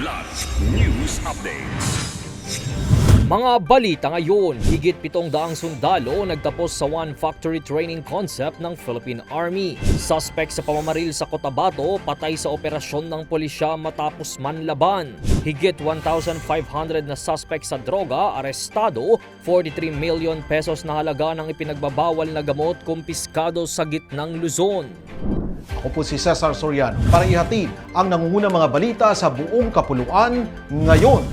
Kidlat News Updates. Mga balita ngayon, higit pitong daang sundalo nagtapos sa One Factory Training Concept ng Philippine Army. Suspect sa pamamaril sa Cotabato, patay sa operasyon ng pulisya matapos manlaban. Higit 1,500 na suspect sa droga, arestado, 43 million pesos na halaga ng ipinagbabawal na gamot kumpiskado sa gitnang Luzon. Ako po si Cesar Soriano para ihatid ang nangungunang mga balita sa buong kapuluan ngayon.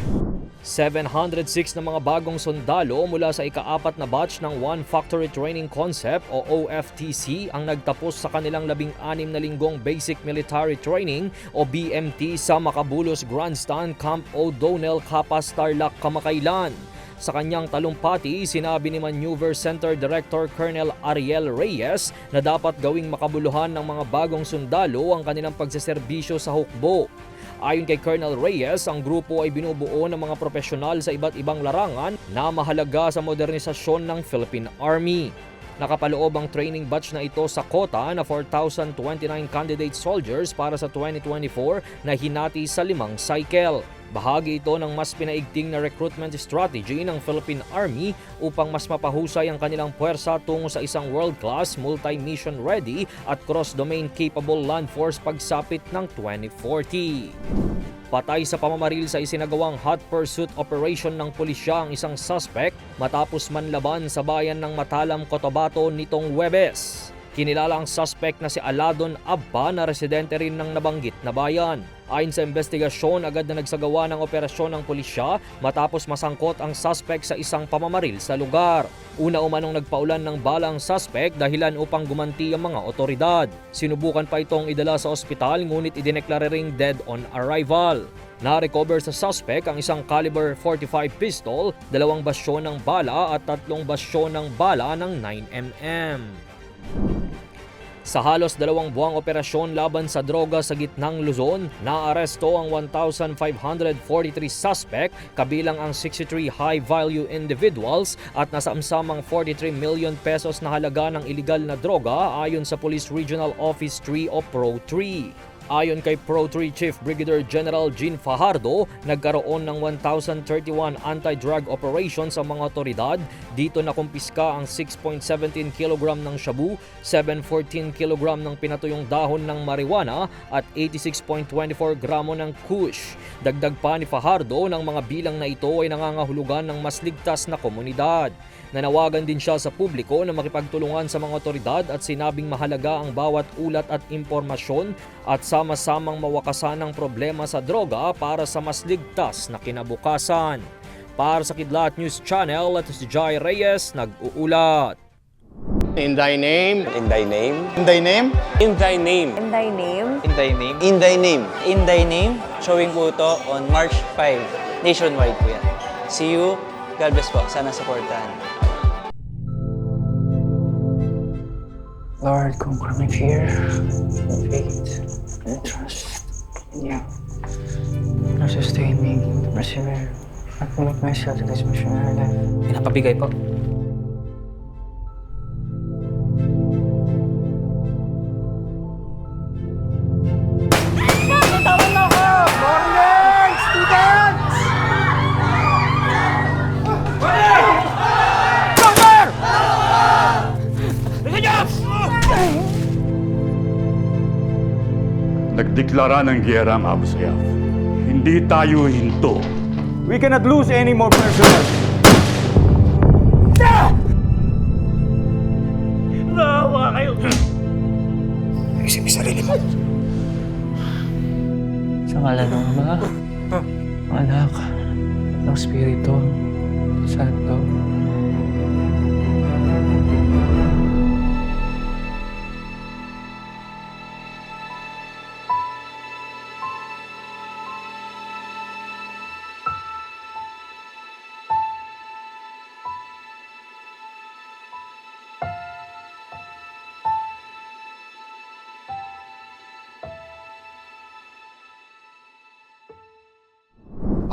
706 na mga bagong sundalo mula sa ikaapat na batch ng One Factory Training Concept o OFTC ang nagtapos sa kanilang labing anim na linggong Basic Military Training o BMT sa Makabulos Grandstand Camp O'Donnell, Capas, Tarlac, Kamakailan. Sa kanyang talumpati, sinabi ni Maneuver Center Director Colonel Ariel Reyes na dapat gawing makabuluhan ng mga bagong sundalo ang kanilang pagseserbisyo sa hukbo. Ayon kay Colonel Reyes, ang grupo ay binubuo ng mga profesional sa iba't ibang larangan na mahalaga sa modernisasyon ng Philippine Army. Nakapaloob ang training batch na ito sa kota na 4,029 candidate soldiers para sa 2024 na hinati sa limang cycle. Bahagi ito ng mas pinaigting na recruitment strategy ng Philippine Army upang mas mapahusay ang kanilang puwersa tungo sa isang world-class, multi-mission ready at cross-domain capable land force pagsapit ng 2040. Patay sa pamamaril sa isinagawang hot pursuit operation ng pulisya ang isang suspect matapos manlaban sa bayan ng Matalam, Cotabato nitong Webes. Kinilala ang suspect na si Aladon Abba na residente rin ng nabanggit na bayan. Ayon sa investigasyon, agad na nagsagawa ng operasyon ng pulisya matapos masangkot ang suspect sa isang pamamaril sa lugar. Una umanong nagpaulan ng bala ang suspect dahilan upang gumanti ang mga otoridad. Sinubukan pa itong idala sa ospital ngunit idineklara ring dead on arrival. Na-recover sa suspect ang isang caliber 45 pistol, dalawang basyon ng bala at tatlong basyon ng bala ng 9mm. Sa halos dalawang buwang operasyon laban sa droga sa gitnang Luzon, naaresto ang 1,543 suspect kabilang ang 63 high-value individuals at nasamsamang 43 million pesos na halaga ng iligal na droga ayon sa Police Regional Office 3 o Pro 3. Ayon kay Pro 3 Chief Brigadier General Jean Fajardo, nagkaroon ng 1,031 anti-drug operations sa mga otoridad. Dito nakumpiska ang 6.17 kg ng shabu, 714 kg ng pinatuyong dahon ng marijuana at 86.24 gramo ng kush. Dagdag pa ni Fajardo ng mga bilang na ito ay nangangahulugan ng mas ligtas na komunidad. Nanawagan din siya sa publiko na makipagtulungan sa mga otoridad at sinabing mahalaga ang bawat ulat at impormasyon at sama-samang mawakasan ang problema sa droga para sa mas ligtas na kinabukasan. Para sa Kidlat News Channel, ito si Jai Reyes, nag-uulat. In thy name, In thy name, in thy name, in thy name, In thy name, In thy name. in thy name. In thy name. Showing po ito on March 5. Nationwide po yan. See you. God bless po. Sana supportahan. Lord, conquer my fear, faith, and trust in. Now sustain me to persevere and commit myself to this missionary life. Pinapabigay po. Nagdeklara ng giyera ang Abu Sayyaf. Hindi tayo hinto. we cannot lose any more personnel. Sa ngalan ng Ama, Anak, ng Espiritu, Santo.